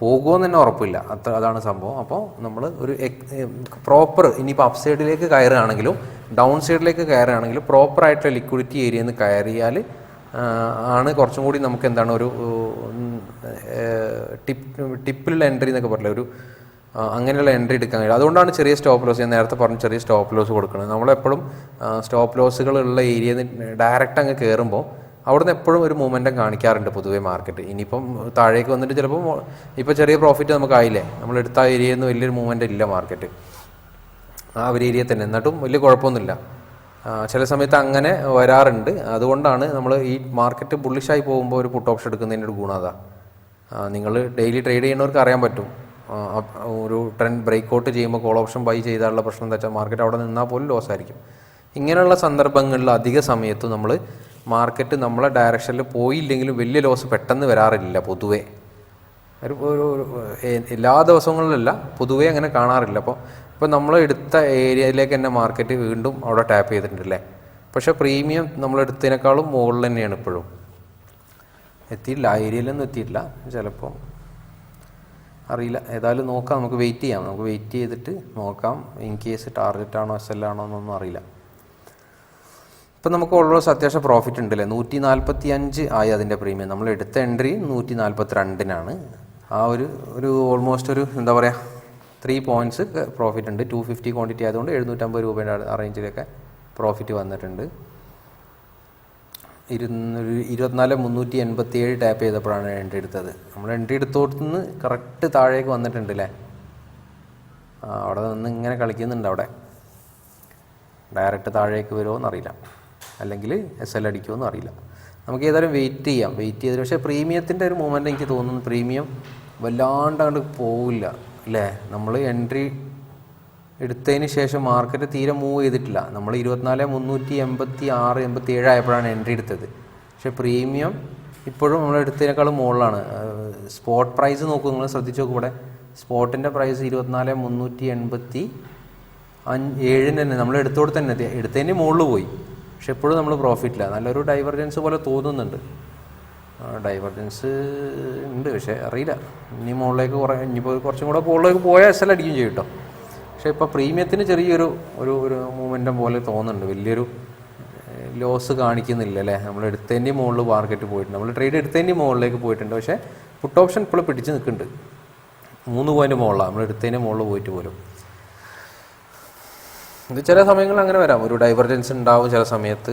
പോകുമെന്ന് തന്നെ ഉറപ്പില്ല. അത്ര അതാണ് സംഭവം. അപ്പോൾ നമ്മൾ ഒരു പ്രോപ്പർ ഇനിയിപ്പോൾ അപ്സൈഡിലേക്ക് കയറുകയാണെങ്കിലും ഡൗൺ സൈഡിലേക്ക് കയറുകയാണെങ്കിൽ പ്രോപ്പറായിട്ടുള്ള ലിക്വിഡിറ്റി ഏരിയയിൽ നിന്ന് കയറിയാൽ ആണ് കുറച്ചും കൂടി നമുക്ക് എന്താണ് ഒരു ടിപ്പ് ടിപ്പിലുള്ള എൻട്രി എന്നൊക്കെ പറയില്ല ഒരു അങ്ങനെയുള്ള എൻട്രി എടുക്കാൻ കഴിയും. അതുകൊണ്ടാണ് ചെറിയ സ്റ്റോപ്പ് ലോസ് ഞാൻ നേരത്തെ പറഞ്ഞ ചെറിയ സ്റ്റോപ്പ് ലോസ് കൊടുക്കുന്നത്. നമ്മളെപ്പോഴും സ്റ്റോപ്പ് ലോസുകളുള്ള നിന്ന് ഡയറക്റ്റ് അങ്ങ് കയറുമ്പോൾ അവിടുന്ന് എപ്പോഴും ഒരു മൂവ്മെന്റം കാണിക്കാറുണ്ട് പൊതുവേ മാർക്കറ്റ് ഇനിയിപ്പം താഴേക്ക് വന്നിട്ട് ചിലപ്പോൾ ഇപ്പോൾ ചെറിയ പ്രോഫിറ്റ് നമുക്കായില്ലേ? നമ്മൾ എടുത്ത ഏരിയയിൽ നിന്ന് വലിയൊരു മൂവ്മെന്റ് ഇല്ല മാർക്കറ്റ് ആ ഒരു ഏരിയ തന്നെ. എന്നിട്ടും വലിയ കുഴപ്പമൊന്നുമില്ല. ചില സമയത്ത് അങ്ങനെ വരാറുണ്ട്. അതുകൊണ്ടാണ് നമ്മൾ ഈ മാർക്കറ്റ് ബുള്ളിഷായി പോകുമ്പോൾ ഒരു പുട്ട് ഓപ്ഷൻ എടുക്കുന്നതിന്റെ ഒരു ഗുണം നിങ്ങൾ ഡെയിലി ട്രേഡ് ചെയ്യുന്നവർക്ക് അറിയാൻ പറ്റും. ഒരു ട്രെൻഡ് ബ്രേക്ക് ഔട്ട് ചെയ്യുമ്പോൾ കോൾ ഓപ്ഷൻ ബൈ ചെയ്താലുള്ള പ്രശ്നം എന്താ വെച്ചാൽ മാർക്കറ്റ് അവിടെ നിന്നാൽ പോലും ലോസ് ആയിരിക്കും. ഇങ്ങനെയുള്ള സന്ദർഭങ്ങളിൽ അധിക സമയത്തും നമ്മൾ മാർക്കറ്റ് നമ്മളെ ഡയറക്ഷനിൽ പോയില്ലെങ്കിലും വലിയ ലോസ് പെട്ടെന്ന് വരാറില്ല പൊതുവേ. ഒരു ഒരു എല്ലാ ദിവസങ്ങളിലല്ല പൊതുവേ അങ്ങനെ കാണാറില്ല. അപ്പോൾ ഇപ്പോൾ നമ്മൾ എടുത്ത ഏരിയയിലേക്ക് തന്നെ മാർക്കറ്റ് വീണ്ടും അവിടെ ടാപ്പ് ചെയ്തിട്ടുണ്ടല്ലേ? പക്ഷേ പ്രീമിയം നമ്മൾ എടുത്തതിനേക്കാളും മുകളിൽ തന്നെയാണ് ഇപ്പോഴും. എത്തിയില്ല ഏരിയയിലൊന്നും എത്തിയിട്ടില്ല. ചിലപ്പോൾ അറിയില്ല. ഏതായാലും നോക്കാം നമുക്ക് വെയിറ്റ് ചെയ്യാം. നമുക്ക് വെയിറ്റ് ചെയ്തിട്ട് നോക്കാം ഇൻ കേസ് ടാർഗറ്റ് ആണോ എസ് എൽ ആണോ എന്നൊന്നും അറിയില്ല. ഇപ്പം നമുക്ക് ഓൾമോസ്റ്റ് അത്യാവശ്യം പ്രോഫിറ്റ് ഉണ്ടല്ലേ? നൂറ്റി നാൽപ്പത്തി അഞ്ച് ആയി അതിന്റെ പ്രീമിയം. നമ്മൾ എടുത്ത എൻട്രി നൂറ്റി നാൽപ്പത്തി രണ്ടിനാണ് ആ ഒരു ഒരു ഓൾമോസ്റ്റ് ഒരു എന്താ പറയുക ത്രീ പോയിന്റ്സ് പ്രോഫിറ്റ് ഉണ്ട്. ടു ഫിഫ്റ്റി ക്വാണ്ടിറ്റി ആയതുകൊണ്ട് എഴുന്നൂറ്റമ്പത് രൂപയുടെ ആ റേഞ്ചിലൊക്കെ പ്രോഫിറ്റ് വന്നിട്ടുണ്ട്. ഇരുന്നൂറ് ഇരുപത്തിനാല് മുന്നൂറ്റി എൺപത്തി ഏഴ് ടാപ്പ് ചെയ്തപ്പോഴാണ് എൻട്രി എടുത്തത്. നമ്മൾ എൻട്രി എടുത്തോടത്തുനിന്ന് കറക്റ്റ് താഴേക്ക് വന്നിട്ടുണ്ട് അല്ലേ ആ അവിടെ നിന്ന് ഇങ്ങനെ കളിക്കുന്നുണ്ട് അവിടെ. ഡയറക്റ്റ് താഴേക്ക് വരുമോ എന്നറിയില്ല അല്ലെങ്കിൽ എസ് എൽ അടിക്കുമോ എന്നറിയില്ല നമുക്ക് ഏതായാലും വെയിറ്റ് ചെയ്യാം. വെയിറ്റ് ചെയ്തിട്ട് പക്ഷേ പ്രീമിയത്തിന്റെ ഒരു മൂവ്മെന്റ് എനിക്ക് തോന്നുന്നു പ്രീമിയം വല്ലാണ്ട് അങ്ങോട്ട് പോവില്ല. അല്ലേ? നമ്മൾ എൻട്രി എടുത്തതിന് ശേഷം മാർക്കറ്റ് തീരെ മൂവ് ചെയ്തിട്ടില്ല. നമ്മൾ ഇരുപത്തിനാല് മുന്നൂറ്റി എൺപത്തി ആറ് എൺപത്തി ഏഴ് ആയപ്പോഴാണ് എൻട്രി എടുത്തത്. പക്ഷേ പ്രീമിയം ഇപ്പോഴും നമ്മൾ എടുത്തതിനേക്കാളും മുകളിലാണ്. സ്പോട്ട് പ്രൈസ് നോക്കും. നിങ്ങൾ ശ്രദ്ധിച്ചു നോക്കും ഇവിടെ. സ്പോട്ടിന്റെ പ്രൈസ് ഇരുപത്തിനാല് മുന്നൂറ്റി എൺപത്തി അഞ്ച് ഏഴിന് തന്നെ. നമ്മൾ എടുത്തോട് തന്നെ. എടുത്തതിന് മുകളിൽ പോയി. പക്ഷെ എപ്പോഴും നമ്മൾ പ്രോഫിറ്റില്ല നല്ലൊരു ഡൈവർജൻസ് പോലെ തോന്നുന്നുണ്ട്. ഡൈവർജൻസ് ഉണ്ട്. പക്ഷേ അറിയില്ല. ഇനി മുകളിലേക്ക് കുറേ ഇനിയിപ്പോൾ കുറച്ചും കൂടെ മുകളിലേക്ക് പോയാൽ എസ് എൽ അടിക്കും ചെയ്യും കേട്ടോ പക്ഷേ ഇപ്പോൾ പ്രീമിയത്തിന് ചെറിയൊരു ഒരു ഒരു മൂമെന്റം പോലെ തോന്നുന്നുണ്ട്. വലിയൊരു ലോസ് കാണിക്കുന്നില്ല അല്ലേ നമ്മൾ എടുത്തതിന്റെ മുകളിൽ മാർക്കറ്റ് പോയിട്ടുണ്ട്. നമ്മൾ ട്രേഡ് എടുത്തതിന്റെ മുകളിലേക്ക് പോയിട്ടുണ്ട്. പക്ഷേ പുട്ട് ഓപ്ഷൻ ഇപ്പോൾ പിടിച്ച് നിൽക്കുന്നുണ്ട്. മൂന്ന് പോയിന്റ് മുകളിലാണ് നമ്മൾ എടുത്തതിന്റെ മുകളിൽ പോയിട്ട് പോലും. ഇത് ചില സമയങ്ങളിൽ അങ്ങനെ വരാം. ഒരു ഡൈവർജൻസ് ഉണ്ടാവും ചില സമയത്ത്.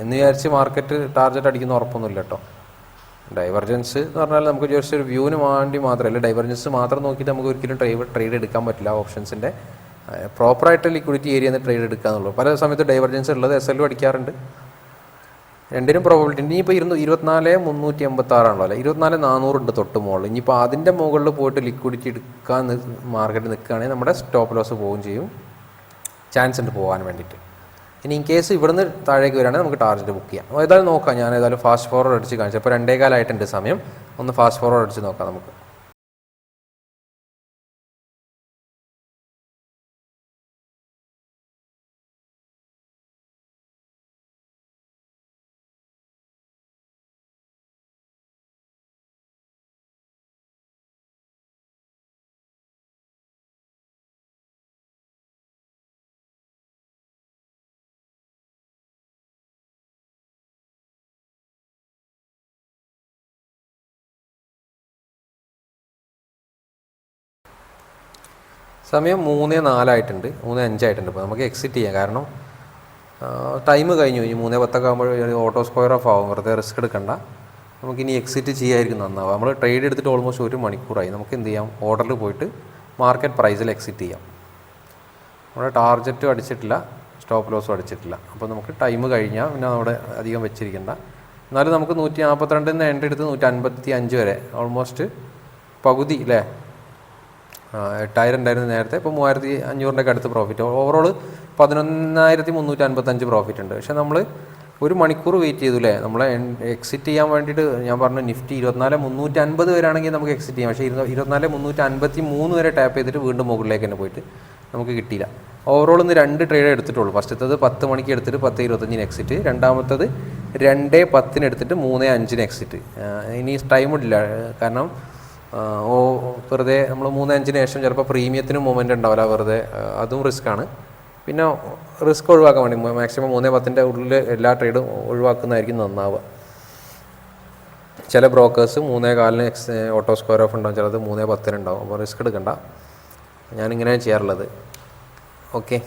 എന്ന് വിചാരിച്ച് മാർക്കറ്റ് ടാർഗറ്റ് അടിക്കുന്ന ഉറപ്പൊന്നുമില്ല കേട്ടോ ഡൈവർജൻസ് എന്ന് പറഞ്ഞാൽ നമുക്ക് ജസ്റ്റ് ഒരു വ്യൂവിന് വേണ്ടി മാത്രമല്ല ഡൈവർജൻസ് മാത്രം നോക്കിയിട്ട് നമുക്ക് ഒരിക്കലും ട്രേഡ് ട്രേഡ് എടുക്കാൻ പറ്റില്ല ഓപ്ഷൻസിന്റെ പ്രോപ്പറായിട്ട് ലിക്വിഡിറ്റി ഏരിയ ട്രേഡ് എടുക്കാന്നുള്ളൂ. പല സമയത്ത് ഡൈവർജൻസ് ഉള്ളത് എസ് എൽ അടിക്കാറുണ്ട്. രണ്ടിനും പ്രോബിലിറ്റി ഇനിയിപ്പോൾ ഇരുന്ന് ഇരുപത്തിനാല് മുന്നൂറ്റി എൺപത്തി ആറാണല്ലോ അല്ലേ? ഇരുപത്തിനാല് നാനൂറുണ്ട് തൊട്ട് മുകളിൽ. ഇനിയിപ്പോൾ അതിന്റെ മുകളിൽ പോയിട്ട് ലിക്വിഡിറ്റി എടുക്കാൻ മാർക്കറ്റ് നിൽക്കുകയാണെങ്കിൽ നമ്മുടെ സ്റ്റോപ്പ് ലോസ് പോവുകയും ചെയ്യും. ചാൻസ് ഉണ്ട് പോകാൻ വേണ്ടിയിട്ട്. ഇനി ഇൻ കേസ് ഇവിടുന്ന് താഴേക്ക് വരികയാണെങ്കിൽ നമുക്ക് ടാർജറ്റ് ബുക്ക് ചെയ്യാം. ഏതായാലും നോക്കാം ഞാൻ ഏതായാലും ഫാസ്റ്റ് ഫോർവേഡ് അടിച്ച് കാണിച്ചു. അപ്പോൾ രണ്ടേ കാലമായിട്ടുണ്ട് സമയം. ഒന്ന് ഫാസ്റ്റ് ഫോർവേഡ് അടിച്ച് നോക്കാം നമുക്ക്. സമയം മൂന്ന് നാലായിട്ടുണ്ട്. മൂന്ന് അഞ്ചായിട്ടുണ്ട്. അപ്പോൾ നമുക്ക് എക്സിറ്റ് ചെയ്യാം. കാരണം ടൈം കഴിഞ്ഞു. ഇനി മൂന്ന് പത്തൊക്കെ ആകുമ്പോൾ ഓട്ടോ സ്ക്വയർ ഓഫ് ആവും. വെറുതെ റിസ്ക് എടുക്കണ്ട. നമുക്കിനി എക്സിറ്റ് ചെയ്യായിരിക്കും നന്നാവുക നമ്മൾ ട്രേഡ് എടുത്തിട്ട് ഓൾമോസ്റ്റ് ഒരു മണിക്കൂറായി. നമുക്ക് എന്ത് ചെയ്യാം? ഓർഡറിൽ പോയിട്ട് മാർക്കറ്റ് പ്രൈസിൽ എക്സിറ്റ് ചെയ്യാം. നമ്മുടെ ടാർജറ്റും അടിച്ചിട്ടില്ല. സ്റ്റോപ്പ് ലോസും അടിച്ചിട്ടില്ല. അപ്പോൾ നമുക്ക് ടൈം കഴിഞ്ഞാൽ പിന്നെ അവിടെ അധികം വെച്ചിരിക്കേണ്ട. എന്നാലും നമുക്ക് നൂറ്റി നാൽപ്പത്തിരണ്ടിൽ നിന്ന് എൻട്രി എടുത്ത് നൂറ്റി അൻപത്തി അഞ്ച് വരെ. ഓൾമോസ്റ്റ് പകുതി അല്ലേ എട്ടായിരം ഉണ്ടായിരുന്നു നേരത്തെ. ഇപ്പോൾ മൂവായിരത്തി അഞ്ഞൂറിന്റെയൊക്കെ അടുത്ത് പ്രോഫിറ്റ് ഓവറോൾ പതിനൊന്നായിരത്തി മുന്നൂറ്റി അൻപത്തഞ്ച് പ്രോഫിറ്റ് ഉണ്ട്. പക്ഷേ നമ്മൾ ഒരു മണിക്കൂർ വെയിറ്റ് ചെയ്തു അല്ലേ നമ്മളെ എക്സിറ്റ് ചെയ്യാൻ വേണ്ടിയിട്ട് ഞാൻ പറഞ്ഞു നിഫ്റ്റി ഇരുപത്തിനാല് മുന്നൂറ്റി അൻപത് വരെയാണെങ്കിൽ നമുക്ക് എക്സിറ്റ് ചെയ്യാം. പക്ഷേ ഇരുപ- ഇരുപത്തിനാല് മുന്നൂറ്റി അൻപത്തി മൂന്ന് വരെ ടാപ്പ് ചെയ്തിട്ട് വീണ്ടും മുകളിലേക്ക് തന്നെ പോയിട്ട് നമുക്ക് കിട്ടിയില്ല. ഓവറോൾ ഇന്ന് രണ്ട് ട്രേഡ് എടുത്തിട്ടുള്ളൂ. ഫസ്റ്റത്തത് പത്ത് മണിക്ക് എടുത്തിട്ട് പത്ത് ഇരുപത്തഞ്ചിന് എക്സിറ്റ് രണ്ടാമത്തത് രണ്ട് പത്തിന് എടുത്തിട്ട് മൂന്ന് അഞ്ചിന് എക്സിറ്റ് ഇനി ടൈമില്ല കാരണം ഓ വെറുതെ നമ്മൾ മൂന്ന് അഞ്ചിന് ശേഷം ചിലപ്പോൾ പ്രീമിയത്തിന് മൂവ്മെന്റ് ഉണ്ടാവില്ല വെറുതെ അതും റിസ്ക്കാണ്. പിന്നെ റിസ്ക് ഒഴിവാക്കാൻ വേണ്ടി മാക്സിമം മൂന്നേ പത്തിന്റെ ഉള്ളിൽ എല്ലാ ട്രേഡും ഒഴിവാക്കുന്നതായിരിക്കും നന്നാവുക. ചില ബ്രോക്കേഴ്സ് മൂന്നേ കാലിന് എക്സ് ഓട്ടോ സ്ക്വയർ ഓഫ് ഉണ്ടാവും ചിലത് മൂന്നേ പത്തിന് ഉണ്ടാവും അപ്പോൾ റിസ്ക് എടുക്കണ്ട. ഞാനിങ്ങനെ ചെയ്യാറുള്ളത്. ഓക്കെ.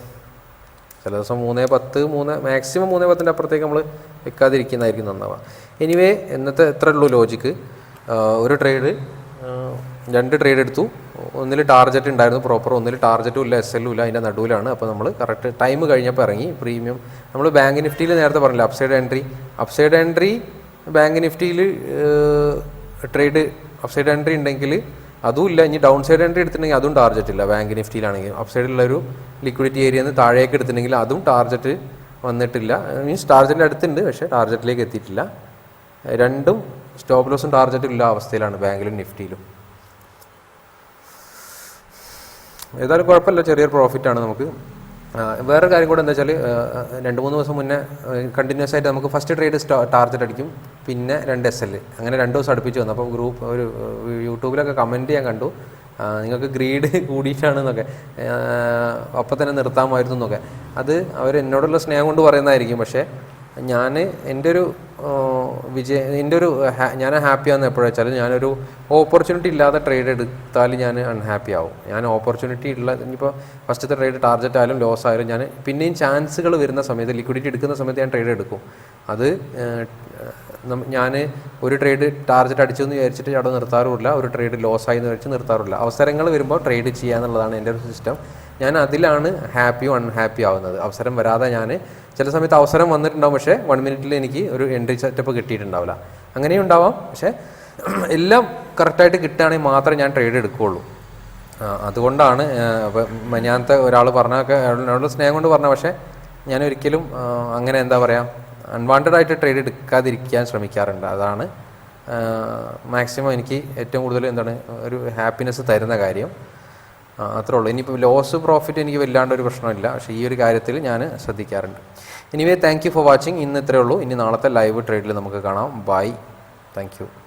ചില ദിവസം മൂന്നേ പത്ത് മൂന്ന് മാക്സിമം മൂന്നേ പത്തിന്റെ അപ്പുറത്തേക്ക് നമ്മൾ വെക്കാതിരിക്കുന്നതായിരിക്കും നന്നാവുക. എനിവേ ഇന്നത്തെ എത്ര ഉള്ളൂ ലോജിക്ക് ഒരു ട്രേഡ് രണ്ട് ട്രേഡ് എടുത്തു. ഒന്നിൽ ടാർജറ്റ് ഉണ്ടായിരുന്നു പ്രോപ്പർ ഒന്നിൽ ടാർജറ്റും ഇല്ല എസ് എല്ലും ഇല്ല അതിന്റെ നടുവിലാണ്. അപ്പോൾ നമ്മൾ കറക്റ്റ് ടൈം കഴിഞ്ഞപ്പോൾ ഇറങ്ങി പ്രീമിയം നമ്മൾ ബാങ്ക് നിഫ്റ്റിയിൽ നേരത്തെ പറഞ്ഞില്ല upside entry upside entry bank നിഫ്റ്റിയിൽ trade upside entry ഉണ്ടെങ്കിൽ അതും ഇല്ല. ഇനി ഡൗൺ സൈഡ് എൻട്രി എടുത്തിട്ടുണ്ടെങ്കിൽ അതും ടാർജറ്റ് ഇല്ല ബാങ്ക് നിഫ്റ്റിയിലാണെങ്കിൽ അപ്സൈഡിലുള്ളൊരു ലിക്വിഡിറ്റി ഏരിയ നിന്ന് താഴേക്ക് എടുത്തിട്ടുണ്ടെങ്കിൽ അതും ടാർജറ്റ് വന്നിട്ടില്ല. മീൻസ് ടാർജറ്റിന്റെ അടുത്തുണ്ട് പക്ഷേ ടാർജറ്റിലേക്ക് എത്തിയിട്ടില്ല. രണ്ടും സ്റ്റോപ്പ് ലോസും ടാർജറ്റും ഇല്ല അവസ്ഥയിലാണ് ബാങ്കിലും നിഫ്റ്റിയിലും. ഏതായാലും കുഴപ്പമില്ല ചെറിയൊരു പ്രോഫിറ്റാണ് നമുക്ക്. വേറെ കാര്യം കൂടെ എന്താ വെച്ചാൽ രണ്ട് മൂന്ന് ദിവസം മുന്നേ കണ്ടിന്യൂസ് ആയിട്ട് നമുക്ക് ഫസ്റ്റ് ട്രേഡ് ടാർജറ്റ് അടിക്കും പിന്നെ രണ്ട് എസ് എൽ അങ്ങനെ രണ്ട് ദിവസം അടുപ്പിച്ച് വന്നു. അപ്പോൾ ഗ്രൂപ്പ് ഒരു യൂട്യൂബിലൊക്കെ കമന്റ് ചെയ്യാൻ കണ്ടു. നിങ്ങൾക്ക് ഗ്രീഡ് [LAUGHS] കൂടിയിട്ടാണെന്നൊക്കെ. അപ്പം തന്നെ നിർത്താമായിരുന്നു എന്നൊക്കെ അത് അവർ എന്നോടുള്ള സ്നേഹം കൊണ്ട് പറയുന്നതായിരിക്കും. പക്ഷേ ഞാൻ എന്റെ ഒരു വിജയം എന്റെ ഒരു ഞാൻ ഹാപ്പി ആവുന്ന എപ്പോഴാ വെച്ചാൽ ഞാനൊരു ഓപ്പർച്യൂണിറ്റി ഇല്ലാത്ത ട്രേഡ് എടുത്താൽ ഞാൻ അൺഹാപ്പി ആവും. ഞാൻ ഓപ്പർച്യൂണിറ്റി ഉള്ള ഇനിയിപ്പോൾ ഫസ്റ്റത്തെ ട്രേഡ് ടാർജറ്റ് ആയാലും ലോസ് ആയാലും ഞാൻ പിന്നെയും ചാൻസുകൾ വരുന്ന സമയത്ത് ലിക്വിഡിറ്റി എടുക്കുന്ന സമയത്ത് ഞാൻ ട്രേഡ് എടുക്കും. അത് ഞാൻ ഒരു ട്രേഡ് ടാർജറ്റ് അടിച്ചു എന്ന് വിചാരിച്ചിട്ട് അവിടെ നിർത്താറുമില്ല ഒരു ട്രേഡ് ലോസ് ആയി എന്ന് വിചാരിച്ച് നിർത്താറില്ല അവസരങ്ങൾ വരുമ്പോൾ ട്രേഡ് ചെയ്യുക എന്നുള്ളതാണ് എന്റെ ഒരു സിസ്റ്റം. ഞാൻ അതിലാണ് ഹാപ്പിയും അൺഹാപ്പി ആവുന്നത്. അവസരം വരാതെ ഞാൻ ചില സമയത്ത് അവസരം വന്നിട്ടുണ്ടാവും പക്ഷേ വൺ മിനിറ്റിൽ എനിക്ക് ഒരു എൻട്രി സെറ്റപ്പ് കിട്ടിയിട്ടുണ്ടാവില്ല. അങ്ങനെയും ഉണ്ടാവാം പക്ഷേ എല്ലാം കറക്റ്റായിട്ട് കിട്ടുകയാണെങ്കിൽ മാത്രമേ ഞാൻ ട്രേഡ് എടുക്കുകയുള്ളൂ. അതുകൊണ്ടാണ് ഞാനത്തെ ഒരാൾ പറഞ്ഞൊക്കെ എന്നോട് സ്നേഹം കൊണ്ട് പറഞ്ഞ പക്ഷേ ഞാൻ ഒരിക്കലും അങ്ങനെ എന്താ പറയുക അൺവാണ്ടഡ് ആയിട്ട് ട്രേഡ് എടുക്കാതിരിക്കാൻ ശ്രമിക്കാറുണ്ട്. അതാണ് മാക്സിമം എനിക്ക് ഏറ്റവും കൂടുതൽ എന്താണ് ഒരു ഹാപ്പിനെസ് തരുന്ന കാര്യം. അത്രേ ഉള്ളൂ. ഇനിയിപ്പോൾ ലോസ് പ്രോഫിറ്റ് എനിക്ക് വല്ലാണ്ട് ഒരു പ്രശ്നമില്ല. പക്ഷേ ഈ ഒരു കാര്യത്തിൽ ഞാൻ ശ്രദ്ധിക്കാറുണ്ട്. Anyway thank you for watching ഇന്ന് ഇത്രയേ ഉള്ളൂ. ഇനി നാളത്തെ ലൈവ് ട്രേഡിൽ നമുക്ക് കാണാം. Bye thank